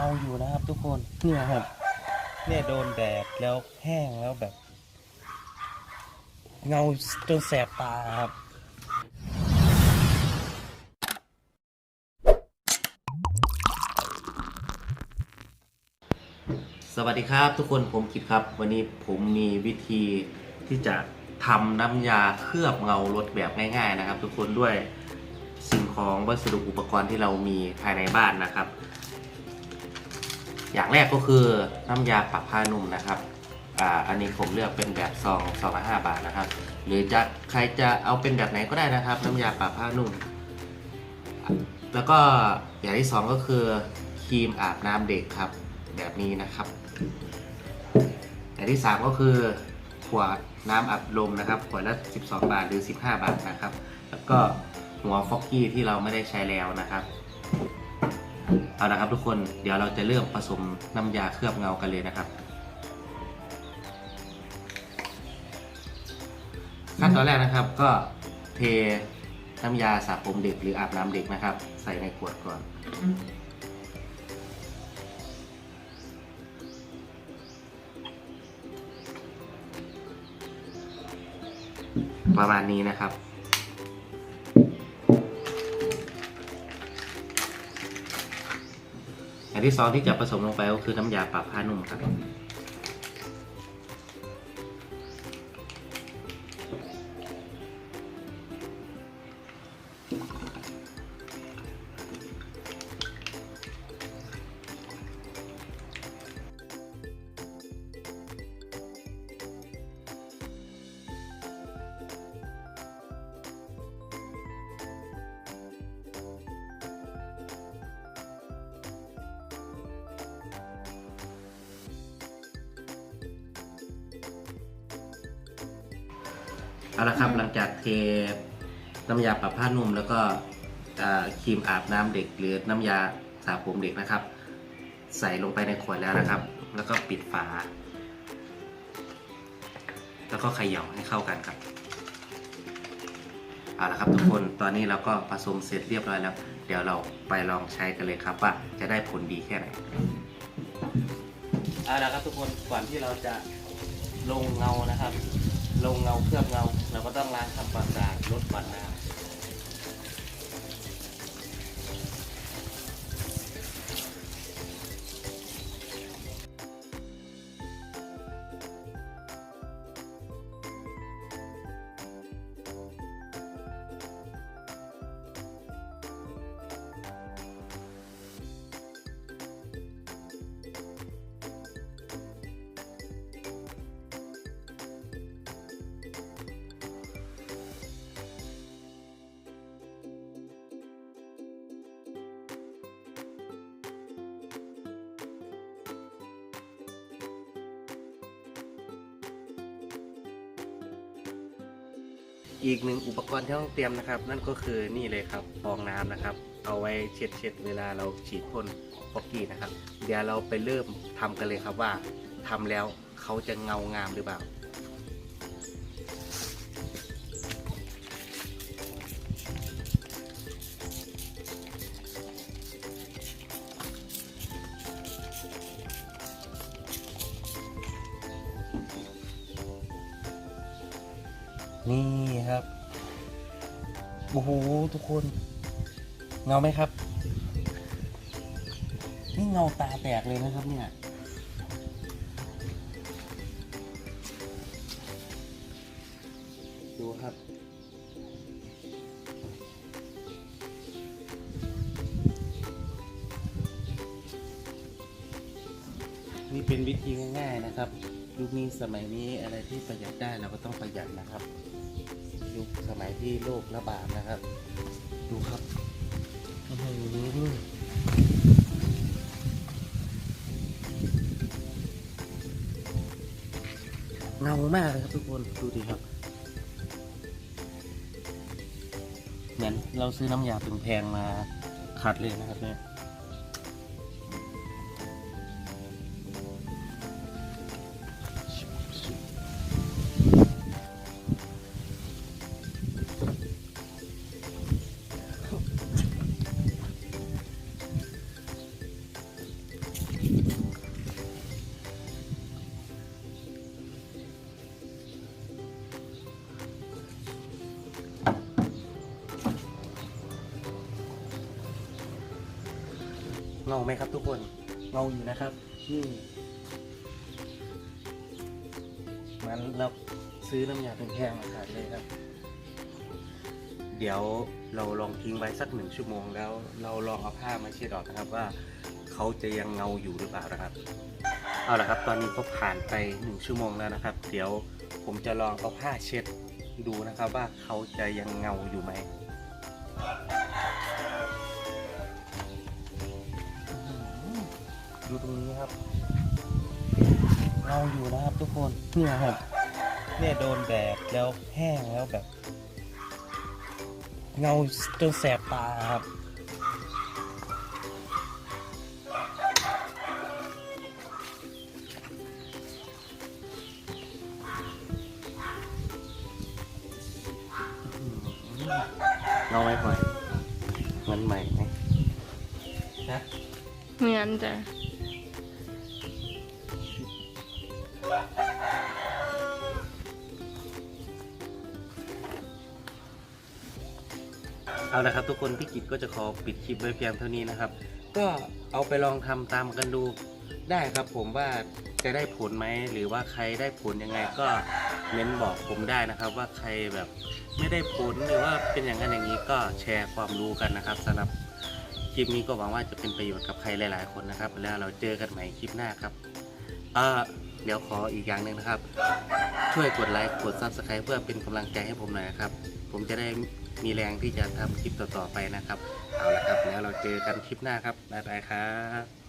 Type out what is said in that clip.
งาอยู่นะครับทุกคนเนี่ยครับเนี่ยโดนแดดแล้วแห้งแล้วแบบ เงาจนแสบตาครับสวัสดีครับทุกคนผมคิดครับ วันนี้ผมมีวิธีที่จะทำน้ำยาเคลือบเงารถแบบง่ายๆนะครับ ทุกคนด้วยสิ่งของวัสดุอุปกรณ์ที่เรามีภายในบ้านนะครับ อย่างแรกก็คือน้ำยาปรับผ้านุ่มนะครับอ่าอันนี้ผมเลือกเป็นแบบซองซองละห้าบาทนะครับ หรือจะใครจะเอาเป็นแบบไหนก็ได้นะครับ น้ำยาปรับผ้านุ่ม แล้วก็อย่างที่สองก็คือครีมอาบน้ำเด็กครับ แบบนี้นะครับ อย่างที่สามก็คือขวดน้ำอัดลมนะครับขวดละ 12 บาทหรือ 15 บาทนะครับ แล้วก็หัวฟอกกี้ที่เราไม่ได้ใช้แล้วนะครับ เอาละครับทุกคนเดี๋ยวเราจะเริ่มผสมน้ำยาเคลือบเงากันเลยนะครับ ขั้นตอนแรกนะครับก็เทน้ำยาสระผมเด็กหรืออาบน้ำเด็กนะครับ ใส่ในขวดก่อน ประมาณนี้นะครับ อย่างที่สองที่จะผสมลงไปก็คือน้ำยาปรับผ้านุ่มครับ เอาละครับหลังจากเทน้ำยาปรับผ้านุ่ม แล้วก็อ่าครีมอาบน้ำเด็กหรือน้ำยาสระผมเด็กนะครับ ใส่ลงไปในขวดแล้วนะครับ แล้วก็ปิดฝา แล้วก็เขย่าให้เข้ากันครับเอาละครับทุกคนตอนนี้เราก็ผสมเสร็จเรียบร้อยแล้ว เดี๋ยวเราไปลองใช้กันเลยครับว่าจะได้ผลดีแค่ไหนเอาละครับทุกคนก่อนที่เราจะลงเงานะครับ ลงเงาเคลือบเงา เราก็ต้องล้างทำความ อีกหนึ่งอุปกรณ์ที่ต้องเตรียมนะครับ นั่นก็คือนี่เลยครับฟองน้ำนะครับ เอาไว้เช็ดเช็ดเวลาเราฉีดพ่นฟอกกี้นะครับ เดี๋ยวเราไปเริ่มทำกันเลยครับว่าทำแล้วเขาจะเงางามหรือเปล่า นี่ครับโอ้โหทุกคน เงาไหมครับ นี่เงาตาแตกเลยนะครับเนี่ยดูครับนี่เป็นวิธีง่ายๆนะครับ ยุคนี้สมัยนี้อะไรที่ประหยัดได้เราก็ต้องประหยัดนะครับ สมัยที่โรคระบาดนะครับ ดูครับอื้อหือเงามากเลยครับทุกคนดูดิครับเหมือนเราซื้อน้ำยาแพงๆมาขัดเลยนะครับเนี่ย เงาไหมครับทุกคนเงาอยู่นะครับนี่มันเราซื้อน้ำยาแพงๆมาขายเลยครับ เดี๋ยวเราลองทิ้งไว้สักหนึ่งชั่วโมงแล้ว เราลองเอาผ้ามาเช็ดออกนะครับว่าเขาจะยังเงาอยู่หรือเปล่านะครับ เอาละครับ ตอนนี้ก็ผ่านไปหนึ่งชั่วโมงแล้วนะครับ เดี๋ยวผมจะลองเอาผ้าเช็ดดูนะครับว่าเขาจะยังเงาอยู่ไหม ดูตรงนี้ครับเงาอยู่นะครับทุกคนเนี่ยครับเนี่ยโดนแดดแล้วแห้งแล้วแบบ เงาจนแสบตาครับเงาไหมพลอยเหมือนใหม่ไหมนะเหมือนจ้ะ เอาละครับทุกคนพี่กิจก็จะขอปิดคลิปไว้เพียงเท่านี้นะครับ ก็เอาไปลองทำตามกันดูได้ครับผมว่าจะได้ผลไหมหรือว่าใครได้ผลยังไงก็เม้นบอกผมได้นะครับ ว่าใครแบบไม่ได้ผลหรือว่าเป็นอย่างนั้นอย่างนี้ก็แชร์ความรู้กันนะครับสำหรับคลิปนี้ก็หวังว่าจะเป็นประโยชน์กับใครหลาย ๆ คนนะครับ แล้วเราเจอกันใหม่คลิปหน้าครับเอ่อเดี๋ยวขออีกอย่างหนึ่งนะครับ ช่วยกดไลค์กด Subscribe เพื่อเป็นกำลังใจให้ผมหน่อยนะครับ ผมจะได้ มีแรงที่จะทำคลิปต่อๆไปนะครับ เอาละครับ แล้วเราเจอกันคลิปหน้าครับบ๊ายบายครับ